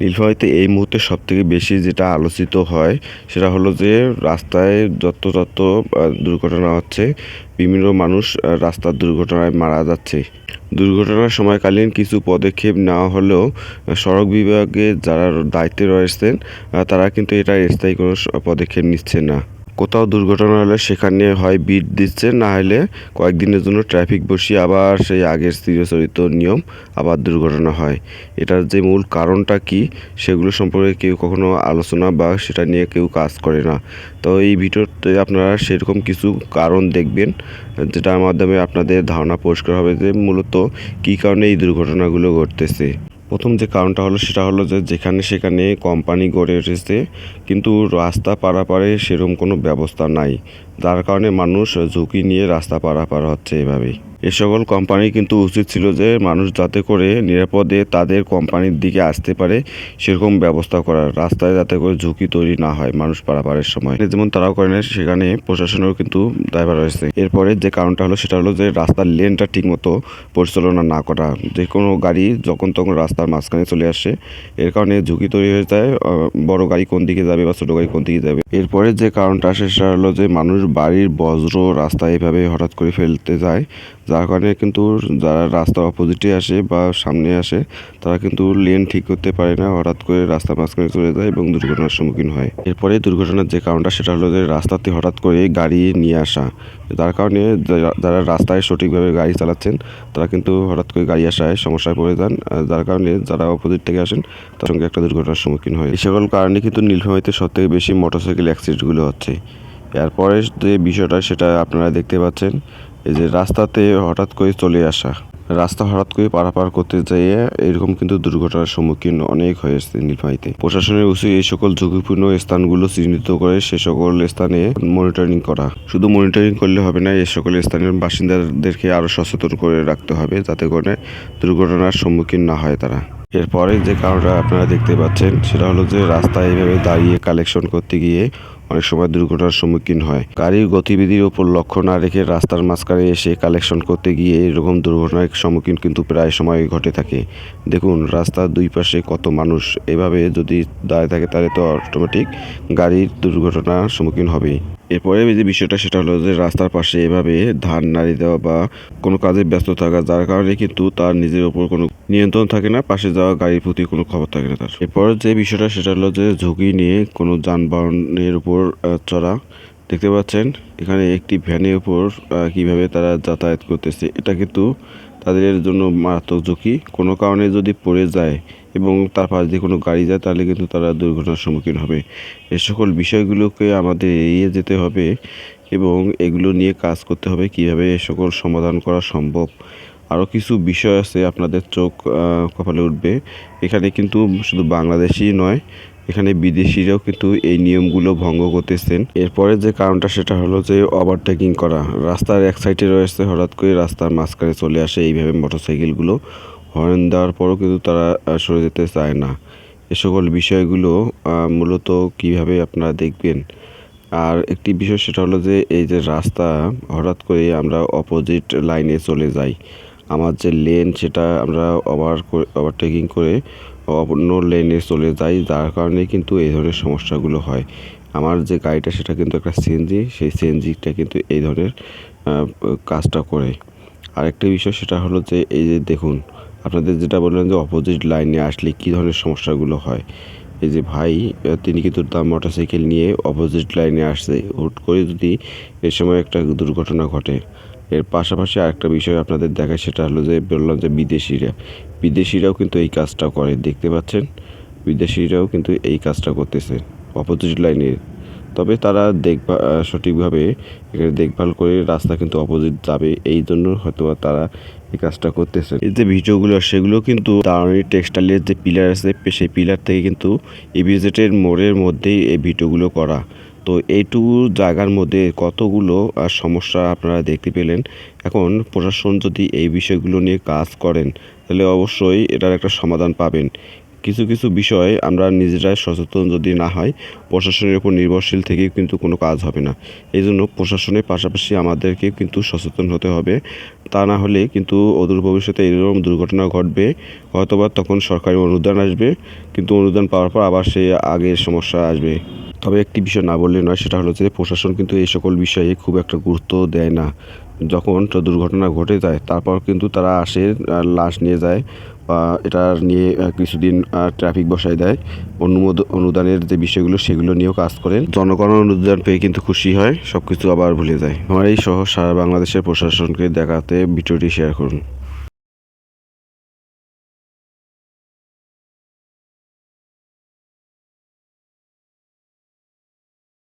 নীলফামারীতে এই মুহূর্তে সব থেকে বেশি যেটা আলোচিত হয়, সেটা হলো যে রাস্তায় যত যত দুর্ঘটনা হচ্ছে, বিভিন্ন মানুষ রাস্তার দুর্ঘটনায় মারা যাচ্ছে। দুর্ঘটনার সময়কালীন কিছু পদক্ষেপ নেওয়া হলেও সড়ক বিভাগে যারা দায়িত্বে রয়েছেন তারা কিন্তু এটা স্থায়ী কোনো পদক্ষেপ নিচ্ছে না। কোথাও দুর্ঘটনা হলে সেখানে হয় বিট দিচ্ছে, না হলে কয়েকদিনের জন্য ট্রাফিক বসিয়ে আবার সেই আগের চিরচরিত নিয়ম আবার দুর্ঘটনা হয়। এটার যে মূল কারণটা কি, সেগুলো সম্পর্কে কেউ কখনো আলোচনা বা সেটা নিয়ে কেউ কাজ করে না। তো এই ভিডিওতে আপনারা সেরকম কিছু কারণ দেখবেন, যেটার মাধ্যমে আপনাদের ধারণা পরিষ্কার হবে যে মূলত কী কারণে এই দুর্ঘটনাগুলো ঘটতেছে। প্রথম যে কারণটা হলো সেটা হলো যে যেখানে সেখানে কোম্পানি গড়ে উঠেছে, কিন্তু রাস্তা পারাপারে সেরকম কোনো ব্যবস্থা নাই। যার কারণে মানুষ ঝুঁকি নিয়ে রাস্তা পারাপার হচ্ছে এভাবেই। এ সকল কোম্পানি কিন্তু উচিত ছিল যে মানুষ যাতে করে নিরাপদে তাদের কোম্পানির দিকে আসতে পারে, সেরকম ব্যবস্থা করার, রাস্তায় যাতে করে ঝুঁকি তৈরি না হয় মানুষ পারাপারের সময়। যেমন তারাও করে না সেখানে প্রশাসনেরও কিন্তু দায়ভার রয়েছে। এরপরে যে কারণটা হলো, সেটা হলো যে রাস্তার লেনটা ঠিকমতো পরিচালনা না করা। যে কোনো গাড়ি যখন তখন রাস্তার মাঝখানে চলে আসে, এর কারণে ঝুঁকি তৈরি হয়ে যায় বড় গাড়ি কোন দিকে যাবে বা ছোটো গাড়ি কোন দিকে যাবে। এরপরে যে কারণটা আসে, সেটা হলো যে মানুষ বাড়ির বজ্র রাস্তায় এভাবে হঠাৎ করে ফেলতে যায় যার কারণে কিন্তু যারা রাস্তার অপোজিটে আসে বা সামনে আসে, তারা কিন্তু লেন ঠিক করতে পারে না। হঠাৎ করে রাস্তার মাঝখানে চলে যায় এবং দুর্ঘটনার সম্মুখীন হয়। এরপরে দুর্ঘটনার যে কারণটা, সেটা হলো যে রাস্তাতে হঠাৎ করে গাড়ি নিয়ে আসা। যার কারণে যারা- রাস্তায় সঠিকভাবে গাড়ি চালাচ্ছেন, তারা কিন্তু হঠাৎ করে গাড়ি আসায় সমস্যায় পড়ে যান। যার কারণে যারা অপোজিট থেকে আসেন তার সঙ্গে একটা দুর্ঘটনার সম্মুখীন হয়। এই সকল কারণে কিন্তু নীলফামারীতে সব থেকে বেশি মোটরসাইকেল অ্যাক্সিডেন্টগুলো হচ্ছে। এরপরে যে বিষয়টা, সেটা আপনারা দেখতে পাচ্ছেন। এই যে রাস্তাতে হঠাৎ করে চলে আসা। রাস্তা হঠাৎ করে পারাপার করতে যেয়ে এরকম কিন্তু দুর্ঘটনার সম্মুখীন অনেক হয়েছে নীলফামারীতে। প্রশাসনের উচিত এই সকল ঝুঁকিপূর্ণ স্থানগুলো চিহ্নিত করে সে সকল স্থানে মনিটরিং করা। শুধু মনিটরিং করলে হবে না এই সকল স্থানের বাসিন্দাদেরকে আরও সচেতন করে রাখতে হবে যাতে করে দুর্ঘটনার সম্মুখীন না হয় তারা। এরপরে যে কারণটা আপনারা দেখতে পাচ্ছেন, সেটা হলো যে রাস্তায় এইভাবে দাঁড়িয়ে কালেকশন করতে গিয়ে অনেক সময় দুর্ঘটনার সম্মুখীন হয়। গাড়ির গতিবিধির উপর লক্ষ্য না রেখে রাস্তার মাঝখানে এসে কালেকশন করতে গিয়ে এরকম দুর্ঘটনার সম্মুখীন কিন্তু প্রায় সময় ঘটে থাকে। দেখুন, রাস্তার দুই পাশে কত মানুষ, এভাবে যদি দাঁড়িয়ে থাকে তাহলে তো অটোমেটিক গাড়ির দুর্ঘটনার সম্মুখীন হবেই। এরপরে যে বিষয়টা, সেটা হলো যে রাস্তার পাশে এভাবে ধান নাড়ি দেওয়া বা কোনো কাজে ব্যস্ত থাকা, যার কারণে কিন্তু তার নিজের উপর কোনো নিয়ন্ত্রণ থাকে না, পাশে যাওয়া গাড়ির প্রতি কোনো খবর থাকে না তার। এরপরে যে বিষয়টা, সেটা হলো যে ঝুঁকি নিয়ে কোনো যানবাহনের উপর চড়া। দেখতে পাচ্ছেন, এখানে একটি ভ্যানের উপর কীভাবে তারা যাতায়াত করতেছে, এটা কিন্তু তাদের জন্য মারাত্মক ঝুঁকি। কোনো কারণে যদি পড়ে যায় এবং তার পাশ দিয়ে কোনো গাড়ি যায়, তাহলে কিন্তু তারা দুর্ঘটনার সম্মুখীন হবে। এ সকল বিষয়গুলোকে আমাদের এড়িয়ে যেতে হবে এবং এগুলো নিয়ে কাজ করতে হবে কীভাবে এ সকল সমাধান করা সম্ভব। আরও কিছু বিষয় আছে আপনাদের চোখ কপালে উঠবে। এখানে কিন্তু শুধু বাংলাদেশি নয় এখানে বিদেশিরাও কিন্তু এই নিয়মগুলো ভঙ্গ করতেছেন। এরপরে যে কারণটা সেটা হলো যে ওভারটেকিং করা। রাস্তার এক সাইডে রয়েছে, হঠাৎ করে রাস্তার মাঝখানে চলে আসে এইভাবে মোটরসাইকেলগুলো। হর্ন দেওয়ার পরও কিন্তু তারা সরে যেতে চায় না। এ সকল বিষয়গুলো মূলত কীভাবে আপনারা দেখবেন? আর একটি বিষয় সেটা হলো যে এই যে রাস্তা, হঠাৎ করে আমরা অপোজিট লাইনে চলে যাই। আমার যে লেন সেটা আমরা ওভার ওভারটেকিং করে অন্য লেনে চলে যাই, যার কারণে কিন্তু এই ধরনের সমস্যাগুলো হয়। আমার যে গাড়িটা, সেটা কিন্তু একটা সিএনজি সেই সিএনজিটা কিন্তু এই ধরনের কাজটা করে। আরেকটা বিষয় সেটা হলো যে, এই যে দেখুন, আপনাদের যেটা বললেন যে অপোজিট লাইনে আসলে কী ধরনের সমস্যাগুলো হয়। এই যে ভাই তিনি কিন্তু তার মোটরসাইকেল নিয়ে অপোজিট লাইনে আসছে। হুট করে যদি এ সময় একটা দুর্ঘটনা ঘটে এর পাশাপাশি আরেকটা বিষয় আপনাদের দেখায় সেটা হলো যে বললাম যে বিদেশিরা। বিদেশিরাও কিন্তু এই কাজটা করে দেখতে পাচ্ছেন? বিদেশিরাও কিন্তু এই কাজটা করতেছে অপোজিট লাইনে তবে তারা আহ, সঠিকভাবে এখানে দেখভাল করে রাস্তা কিন্তু অপোজিট যাবে এই জন্য হয়তো তারা এই কাজটা করতেছে। এই যে ভিডিওগুলো সেগুলো কিন্তু দাঁড়ানি টেক্সটাইলের যে পিলার আছে সেই পিলার থেকে কিন্তু ইভিজেটের মোড়ের মধ্যেই এই ভিডিওগুলো করা। তো এইটুকু জায়গার মধ্যে কতগুলো সমস্যা আপনারা দেখতে পেলেন। এখন প্রশাসন যদি এই বিষয়গুলো নিয়ে কাজ করেন, তাহলে অবশ্যই এটার একটা সমাধান পাবেন। কিছু কিছু বিষয় আমরা নিজেরাই সচেতন যদি না হয়, প্রশাসনের উপর নির্ভরশীল থেকে কিন্তু কোনো কাজ হবে না। এই জন্য প্রশাসনের পাশাপাশি আমাদেরকে কিন্তু সচেতন হতে হবে। তা না হলে কিন্তু অদূর ভবিষ্যতে এরকম দুর্ঘটনা ঘটবে, হয়তোবা তখন সরকারি অনুদান আসবে, কিন্তু অনুদান পাওয়ার পর আবার সেই আগের সমস্যা আসবে। তবে একটি বিষয় না বললে নয়, সেটা হলো যে প্রশাসন কিন্তু এই সকল বিষয়ে খুব একটা গুরুত্ব দেয় না। যখন দুর্ঘটনা ঘটে যায়, তারপর কিন্তু তারা আসে লাশ নিয়ে যায় বা এটা নিয়ে কিছুদিন ট্রাফিক বসায় দেয়। অনুমোদ, অনুদানের যে বিষয়গুলো, সেগুলো নিয়েও কাজ করেন। জনগণ অনুদান পেয়ে কিন্তু খুশি হয় সব কিছু আবার ভুলে যায়। আমার এই সহ সারা বাংলাদেশের প্রশাসনকে দেখাতে ভিডিওটি শেয়ার করুন।